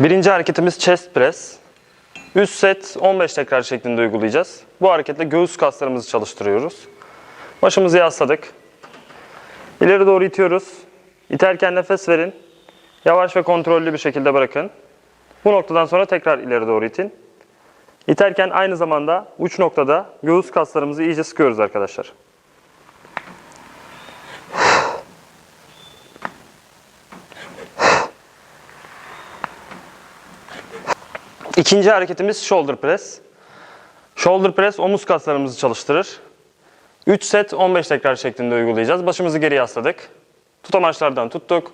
Birinci hareketimiz chest press. Üst set 15 tekrar şeklinde uygulayacağız. Bu hareketle göğüs kaslarımızı çalıştırıyoruz. Başımızı yasladık. İleri doğru itiyoruz. İterken nefes verin. Yavaş ve kontrollü bir şekilde bırakın. Bu noktadan sonra tekrar ileri doğru itin. İterken aynı zamanda uç noktada göğüs kaslarımızı iyice sıkıyoruz arkadaşlar. İkinci hareketimiz shoulder press. Shoulder press omuz kaslarımızı çalıştırır. 3 set 15 tekrar şeklinde uygulayacağız. Başımızı geri yasladık. Tutamaçlardan tuttuk.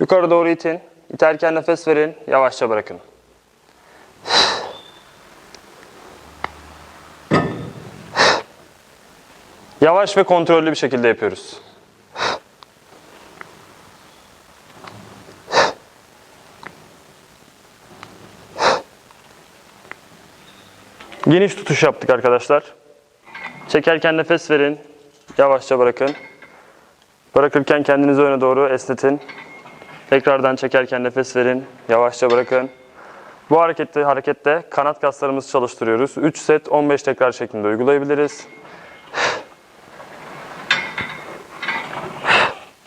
Yukarı doğru itin. İterken nefes verin. Yavaşça bırakın. Yavaş ve kontrollü bir şekilde yapıyoruz. Geniş tutuş yaptık arkadaşlar. Çekerken nefes verin. Yavaşça bırakın. Bırakırken kendinizi öne doğru esnetin. Tekrardan çekerken nefes verin. Yavaşça bırakın. Bu harekette, harekette kanat kaslarımızı çalıştırıyoruz. 3 set 15 tekrar şeklinde uygulayabiliriz.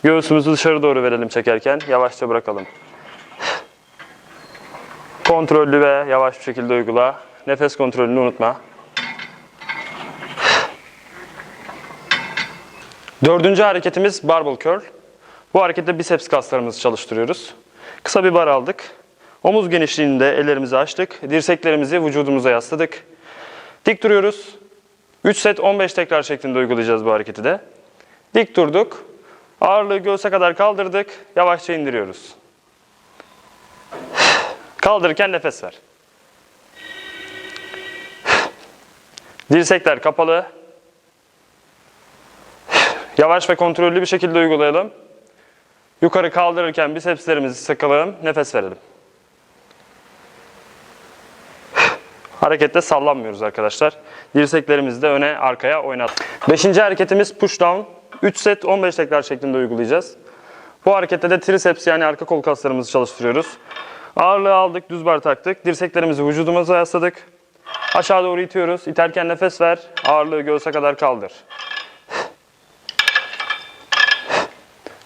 Göğsümüzü dışarı doğru verelim çekerken. Yavaşça bırakalım. Kontrollü ve yavaş bir şekilde uygula. Nefes kontrolünü unutma. Dördüncü hareketimiz barbell curl. Bu harekette biceps kaslarımızı çalıştırıyoruz. Kısa bir bar aldık. Omuz genişliğinde ellerimizi açtık. Dirseklerimizi vücudumuza yasladık. Dik duruyoruz. 3 set 15 tekrar şeklinde uygulayacağız bu hareketi de. Dik durduk. Ağırlığı göğse kadar kaldırdık. Yavaşça indiriyoruz. Kaldırırken nefes ver. Dirsekler kapalı. Yavaş ve kontrollü bir şekilde uygulayalım. Yukarı kaldırırken bisepslerimizi sıkalım, nefes verelim. Harekette sallanmıyoruz arkadaşlar. Dirseklerimizi de öne arkaya oynat. Beşinci hareketimiz push down. 3 set 15 tekrar şeklinde uygulayacağız. Bu harekette de triceps yani arka kol kaslarımızı çalıştırıyoruz. Ağırlığı aldık, düz bar taktık. Dirseklerimizi vücudumuza yasladık. Aşağı doğru itiyoruz. İterken nefes ver. Ağırlığı göğse kadar kaldır.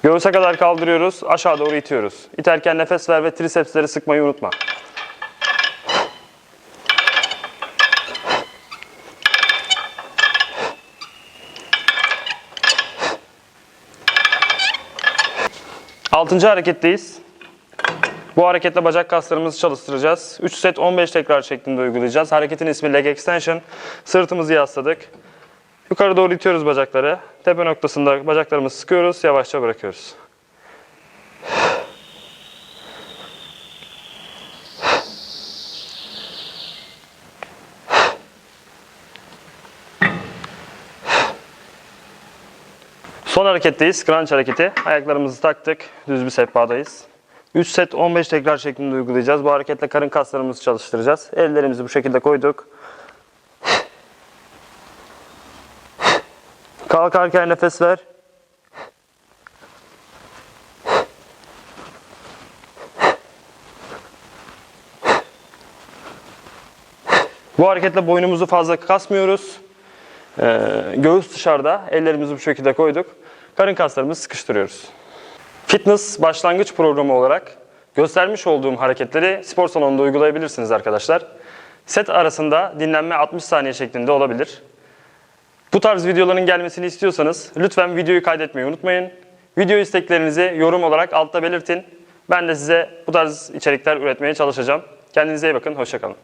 Göğüse kadar kaldırıyoruz. Aşağı doğru itiyoruz. İterken nefes ver ve tricepsleri sıkmayı unutma. Altıncı hareketteyiz. Bu hareketle bacak kaslarımızı çalıştıracağız. 3 set 15 tekrar şeklinde uygulayacağız. Hareketin ismi leg extension. Sırtımızı yasladık. Yukarı doğru itiyoruz bacakları. Tepe noktasında bacaklarımızı sıkıyoruz. Yavaşça bırakıyoruz. Son hareketteyiz. Crunch hareketi. Ayaklarımızı taktık. Düz bir sehpadayız. 3 set 15 tekrar şeklinde uygulayacağız. Bu hareketle karın kaslarımızı çalıştıracağız. Ellerimizi bu şekilde koyduk. Kalkarken nefes ver. Bu hareketle boynumuzu fazla kasmıyoruz. Ee, göğüs dışarıda. Ellerimizi bu şekilde koyduk. Karın kaslarımızı sıkıştırıyoruz. Fitness başlangıç programı olarak göstermiş olduğum hareketleri spor salonunda uygulayabilirsiniz arkadaşlar. Set arasında dinlenme 60 saniye şeklinde olabilir. Bu tarz videoların gelmesini istiyorsanız lütfen videoyu kaydetmeyi unutmayın. Video isteklerinizi yorum olarak altta belirtin. Ben de size bu tarz içerikler üretmeye çalışacağım. Kendinize iyi bakın, hoşçakalın.